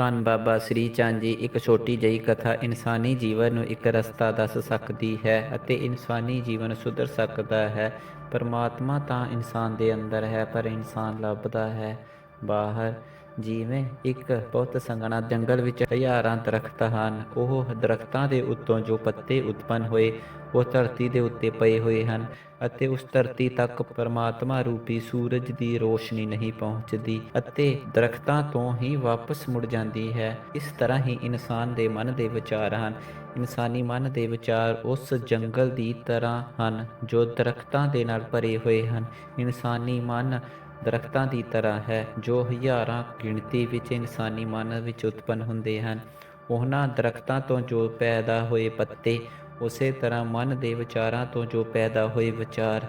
ਧੰਨ ਬਾਬਾ ਸ੍ਰੀ ਚੰਦ ਜੀ, ਇੱਕ ਛੋਟੀ ਜਿਹੀ ਕਥਾ ਇਨਸਾਨੀ ਜੀਵਨ ਨੂੰ ਇੱਕ ਰਸਤਾ ਦੱਸ ਸਕਦੀ ਹੈ ਅਤੇ ਇਨਸਾਨੀ ਜੀਵਨ ਸੁਧਰ ਸਕਦਾ ਹੈ। ਪਰਮਾਤਮਾ ਤਾਂ ਇਨਸਾਨ ਦੇ ਅੰਦਰ ਹੈ, ਪਰ ਇਨਸਾਨ ਲੱਭਦਾ ਹੈ ਬਾਹਰ। ਜਿਵੇਂ ਇੱਕ ਬਹੁਤ ਸੰਘਣਾ ਜੰਗਲ ਵਿੱਚ ਹਜ਼ਾਰਾਂ ਦਰਖਤ ਹਨ, ਉਹ ਦਰਖਤਾਂ ਦੇ ਉੱਤੋਂ ਜੋ ਪੱਤੇ ਉਤਪੰਨ ਹੋਏ, ਉਹ ਧਰਤੀ ਦੇ ਉੱਤੇ ਪਏ ਹੋਏ ਹਨ ਅਤੇ ਉਸ ਧਰਤੀ ਤੱਕ ਪਰਮਾਤਮਾ ਰੂਪੀ ਸੂਰਜ ਦੀ ਰੋਸ਼ਨੀ ਨਹੀਂ ਪਹੁੰਚਦੀ ਅਤੇ ਦਰਖਤਾਂ ਤੋਂ ਹੀ ਵਾਪਸ ਮੁੜ ਜਾਂਦੀ ਹੈ। ਇਸ ਤਰ੍ਹਾਂ ਹੀ ਇਨਸਾਨ ਦੇ ਮਨ ਦੇ ਵਿਚਾਰ ਹਨ। ਇਨਸਾਨੀ ਮਨ ਦੇ ਵਿਚਾਰ ਉਸ ਜੰਗਲ ਦੀ ਤਰ੍ਹਾਂ ਹਨ ਜੋ ਦਰਖਤਾਂ ਦੇ ਨਾਲ ਭਰੇ ਹੋਏ ਹਨ। ਇਨਸਾਨੀ ਮਨ ਦਰਖਤਾਂ ਦੀ ਤਰ੍ਹਾਂ ਹੈ, ਜੋ ਹਜ਼ਾਰਾਂ ਗਿਣਤੀ ਵਿੱਚ ਇਨਸਾਨੀ ਮਨ ਵਿੱਚ ਉਤਪੰਨ ਹੁੰਦੇ ਹਨ। ਉਹਨਾਂ ਦਰਖਤਾਂ ਤੋਂ ਜੋ ਪੈਦਾ ਹੋਏ ਪੱਤੇ, ਉਸੇ ਤਰ੍ਹਾਂ ਮਨ ਦੇ ਵਿਚਾਰਾਂ ਤੋਂ ਜੋ ਪੈਦਾ ਹੋਏ ਵਿਚਾਰ,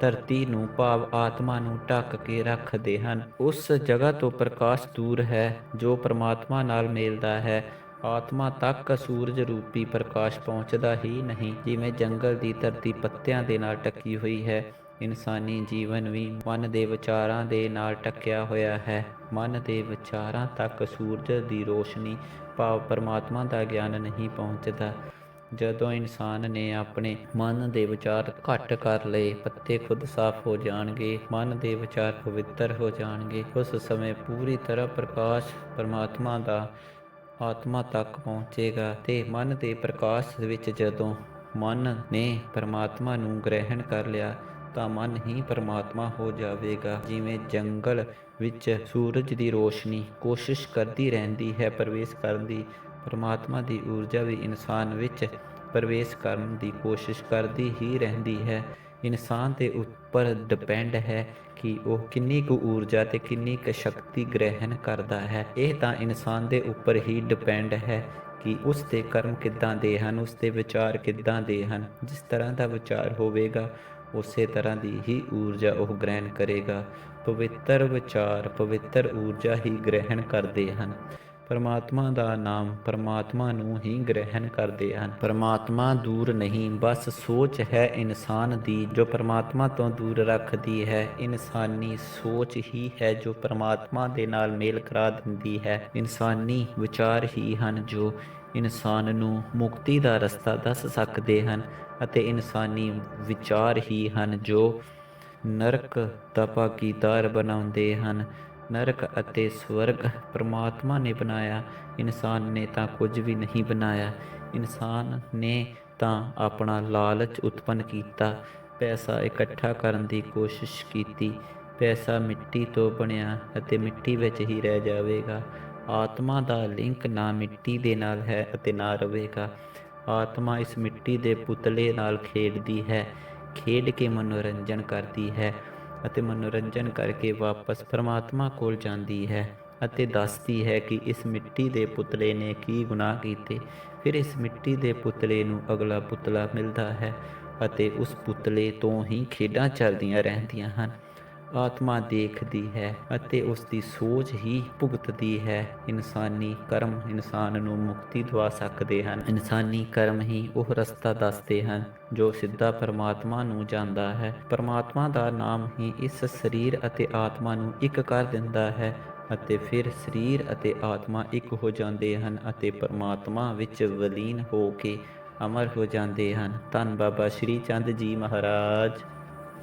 ਧਰਤੀ ਨੂੰ ਭਾਵ ਆਤਮਾ ਨੂੰ ਢੱਕ ਕੇ ਰੱਖਦੇ ਹਨ। ਉਸ ਜਗ੍ਹਾ ਤੋਂ ਪ੍ਰਕਾਸ਼ ਦੂਰ ਹੈ, ਜੋ ਪਰਮਾਤਮਾ ਨਾਲ ਮਿਲਦਾ ਹੈ। ਆਤਮਾ ਤੱਕ ਸੂਰਜ ਰੂਪੀ ਪ੍ਰਕਾਸ਼ ਪਹੁੰਚਦਾ ਹੀ ਨਹੀਂ, ਜਿਵੇਂ ਜੰਗਲ ਦੀ ਧਰਤੀ ਪੱਤਿਆਂ ਦੇ ਨਾਲ ਟੱਕੀ ਹੋਈ ਹੈ। ਇਨਸਾਨੀ ਜੀਵਨ ਵੀ ਮਨ ਦੇ ਵਿਚਾਰਾਂ ਦੇ ਨਾਲ ਟੱਕਿਆ ਹੋਇਆ ਹੈ। ਮਨ ਦੇ ਵਿਚਾਰਾਂ ਤੱਕ ਸੂਰਜ ਦੀ ਰੋਸ਼ਨੀ ਭਾਵ ਪਰਮਾਤਮਾ ਦਾ ਗਿਆਨ ਨਹੀਂ ਪਹੁੰਚਦਾ। ਜਦੋਂ ਇਨਸਾਨ ਨੇ ਆਪਣੇ ਮਨ ਦੇ ਵਿਚਾਰ ਘੱਟ ਕਰ ਲਏ, ਪੱਤੇ ਖੁਦ ਸਾਫ਼ ਹੋ ਜਾਣਗੇ, ਮਨ ਦੇ ਵਿਚਾਰ ਪਵਿੱਤਰ ਹੋ ਜਾਣਗੇ, ਉਸ ਸਮੇਂ ਪੂਰੀ ਤਰ੍ਹਾਂ ਪ੍ਰਕਾਸ਼ ਪਰਮਾਤਮਾ ਦਾ ਆਤਮਾ ਤੱਕ ਪਹੁੰਚੇਗਾ ਤੇ ਮਨ ਦੇ ਪ੍ਰਕਾਸ਼ ਵਿੱਚ ਜਦੋਂ ਮਨ ਨੇ ਪਰਮਾਤਮਾ ਨੂੰ ਗ੍ਰਹਿਣ ਕਰ ਲਿਆ ਤਾਂ ਮਨ ਹੀ ਪਰਮਾਤਮਾ ਹੋ ਜਾਵੇਗਾ। ਜਿਵੇਂ ਜੰਗਲ ਵਿੱਚ ਸੂਰਜ ਦੀ ਰੋਸ਼ਨੀ ਕੋਸ਼ਿਸ਼ ਕਰਦੀ ਰਹਿੰਦੀ ਹੈ, ਪ੍ਰਵੇਸ਼ ਕਰਨ ਦੀ, ਪਰਮਾਤਮਾ ਦੀ ਊਰਜਾ ਵੀ ਇਨਸਾਨ ਵਿੱਚ ਪ੍ਰਵੇਸ਼ ਕਰਨ ਦੀ ਕੋਸ਼ਿਸ਼ ਕਰਦੀ ਹੀ ਰਹਿੰਦੀ ਹੈ। ਇਨਸਾਨ ਦੇ ਉੱਪਰ ਡਿਪੈਂਡ ਹੈ ਕਿ ਉਹ ਕਿੰਨੀ ਕੁ ਊਰਜਾ ਤੇ ਕਿੰਨੀ ਕੁ ਸ਼ਕਤੀ ਗ੍ਰਹਿਣ ਕਰਦਾ ਹੈ। ਇਹ ਤਾਂ ਇਨਸਾਨ ਦੇ ਉੱਪਰ ਹੀ ਡਿਪੈਂਡ ਹੈ ਕਿ ਉਸ ਦੇ ਕਰਮ ਕਿੱਦਾਂ ਦੇ ਹਨ, ਉਸ ਦੇ ਵਿਚਾਰ ਕਿੱਦਾਂ ਦੇ ਹਨ। ਜਿਸ ਤਰ੍ਹਾਂ ਦਾ ਵਿਚਾਰ ਹੋਵੇਗਾ ਉਸੇ ਤਰ੍ਹਾਂ ਦੀ ਹੀ ਊਰਜਾ ਉਹ ਗ੍ਰਹਿਣ ਕਰੇਗਾ। ਪਵਿੱਤਰ ਵਿਚਾਰ, ਪਵਿੱਤਰ ਊਰਜਾ ਹੀ ਗ੍ਰਹਿਣ ਕਰਦੇ ਹਨ। ਪਰਮਾਤਮਾ ਦਾ ਨਾਮ ਪਰਮਾਤਮਾ ਨੂੰ ਹੀ ਗ੍ਰਹਿਣ ਕਰਦੇ ਹਨ। ਪਰਮਾਤਮਾ ਦੂਰ ਨਹੀਂ, ਬਸ ਸੋਚ ਹੈ ਇਨਸਾਨ ਦੀ, ਜੋ ਪਰਮਾਤਮਾ ਤੋਂ ਦੂਰ ਰੱਖਦੀ ਹੈ। ਇਨਸਾਨੀ ਸੋਚ ਹੀ ਹੈ ਜੋ ਪਰਮਾਤਮਾ ਦੇ ਨਾਲ ਮੇਲ ਕਰਾ ਦਿੰਦੀ ਹੈ। ਇਨਸਾਨੀ ਵਿਚਾਰ ਹੀ ਹਨ ਜੋ ਇਨਸਾਨ ਨੂੰ ਮੁਕਤੀ ਦਾ ਰਸਤਾ ਦੱਸ ਸਕਦੇ ਹਨ ਅਤੇ ਇਨਸਾਨੀ ਵਿਚਾਰ ਹੀ ਹਨ ਜੋ ਨਰਕ ਦਾ ਭਾਗੀਦਾਰ ਬਣਾਉਂਦੇ ਹਨ। ਨਰਕ ਅਤੇ ਸਵਰਗ ਪ੍ਰਮਾਤਮਾ ਨੇ ਬਣਾਇਆ। ਇਨਸਾਨ ਨੇ ਤਾਂ ਕੁਝ ਵੀ ਨਹੀਂ ਬਣਾਇਆ। ਇਨਸਾਨ ਨੇ ਤਾਂ ਆਪਣਾ ਲਾਲਚ ਉਤਪੰਨ ਕੀਤਾ। ਪੈਸਾ ਇਕੱਠਾ ਕਰਨ ਦੀ ਕੋਸ਼ਿਸ਼ ਕੀਤੀ। ਪੈਸਾ ਮਿੱਟੀ ਤੋਂ ਬਣਿਆ ਅਤੇ ਮਿੱਟੀ ਵਿੱਚ ਹੀ ਰਹਿ ਜਾਵੇਗਾ। ਆਤਮਾ ਦਾ ਲਿੰਕ ਨਾ ਮਿੱਟੀ ਦੇ ਨਾਲ ਹੈ ਅਤੇ ਨਾ ਰਹੇਗਾ। ਆਤਮਾ ਇਸ ਮਿੱਟੀ ਦੇ ਪੁਤਲੇ ਨਾਲ ਖੇਡਦੀ ਹੈ। ਖੇਡ ਕੇ ਮਨੋਰੰਜਨ ਕਰਦੀ ਹੈ। ਅਤੇ ਮਨੋਰੰਜਨ ਕਰਕੇ ਵਾਪਸ ਪਰਮਾਤਮਾ ਕੋਲ ਜਾਂਦੀ ਹੈ ਅਤੇ ਦੱਸਦੀ ਹੈ ਕਿ ਇਸ ਮਿੱਟੀ ਦੇ ਪੁਤਲੇ ਨੇ ਕੀ ਗੁਨਾਹ ਕੀਤੇ। ਫਿਰ ਇਸ ਮਿੱਟੀ ਦੇ ਪੁਤਲੇ ਨੂੰ ਅਗਲਾ ਪੁਤਲਾ ਮਿਲਦਾ ਹੈ ਅਤੇ ਉਸ ਪੁਤਲੇ ਤੋਂ ਹੀ ਖੇਡਾਂ ਚੱਲਦੀਆਂ ਰਹਿੰਦੀਆਂ ਹਨ। ਆਤਮਾ ਦੇਖਦੀ ਹੈ ਅਤੇ ਉਸ ਦੀ ਸੋਚ ਹੀ ਭੁਗਤਦੀ ਹੈ। ਇਨਸਾਨੀ ਕਰਮ ਇਨਸਾਨ ਨੂੰ ਮੁਕਤੀ ਦਵਾ ਸਕਦੇ ਹਨ। ਇਨਸਾਨੀ ਕਰਮ ਹੀ ਉਹ ਰਸਤਾ ਦੱਸਦੇ ਹਨ, ਜੋ ਸਿੱਧਾ ਪਰਮਾਤਮਾ ਨੂੰ ਜਾਂਦਾ ਹੈ। ਪਰਮਾਤਮਾ ਦਾ ਨਾਮ ਹੀ ਇਸ ਸਰੀਰ ਅਤੇ ਆਤਮਾ ਨੂੰ ਇੱਕ ਕਰ ਦਿੰਦਾ ਹੈ ਅਤੇ ਫਿਰ ਸਰੀਰ ਅਤੇ ਆਤਮਾ ਇੱਕ ਹੋ ਜਾਂਦੇ ਹਨ ਅਤੇ ਪਰਮਾਤਮਾ ਵਿੱਚ ਵਲੀਨ ਹੋ ਕੇ ਅਮਰ ਹੋ ਜਾਂਦੇ ਹਨ। ਧੰਨ ਬਾਬਾ ਸ਼੍ਰੀ ਚੰਦ ਜੀ ਮਹਾਰਾਜ।